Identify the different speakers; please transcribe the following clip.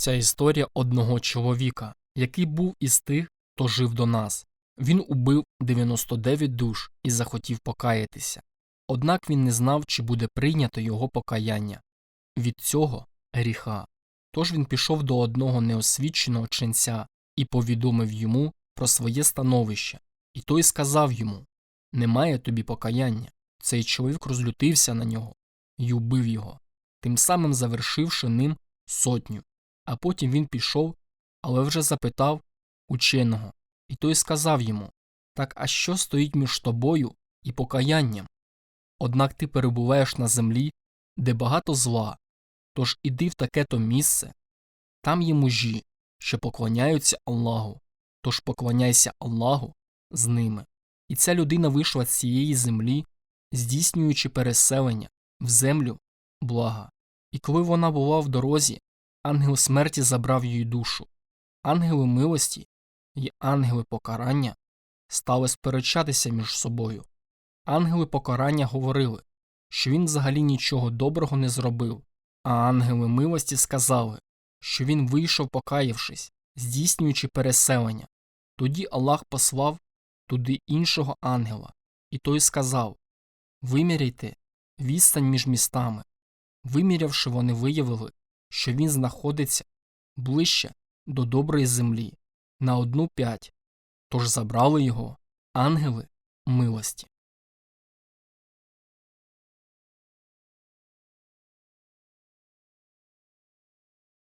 Speaker 1: Ця історія одного чоловіка, який був із тих, хто жив до нас. Він убив 99 душ і захотів покаятися. Однак він не знав, чи буде прийнято його покаяння від цього гріха. Тож він пішов до одного неосвіченого ченця і повідомив йому про своє становище. І той сказав йому Немає тобі покаяння. Цей чоловік розлютився на нього і убив його, тим самим завершивши ним сотню. А потім він пішов, але вже запитав ученого, і той сказав йому Так а що стоїть між тобою і покаянням? Однак ти перебуваєш на землі, де багато зла, тож іди в таке то місце, там є мужі, що поклоняються Аллаху, тож поклоняйся Аллаху з ними. І ця людина вийшла з цієї землі, здійснюючи переселення в землю блага. І коли вона була в дорозі, ангел смерті забрав її душу. Ангели милості і ангели покарання стали сперечатися між собою. Ангели покарання говорили, що він взагалі нічого доброго не зробив, а ангели милості сказали, що він вийшов, покаявшись, здійснюючи переселення. Тоді Аллах послав туди іншого ангела, і той сказав Виміряйте відстань між містами. Вимірявши, вони виявили, що він знаходиться ближче до доброї землі на одну п'ять, тож забрали його ангели милості.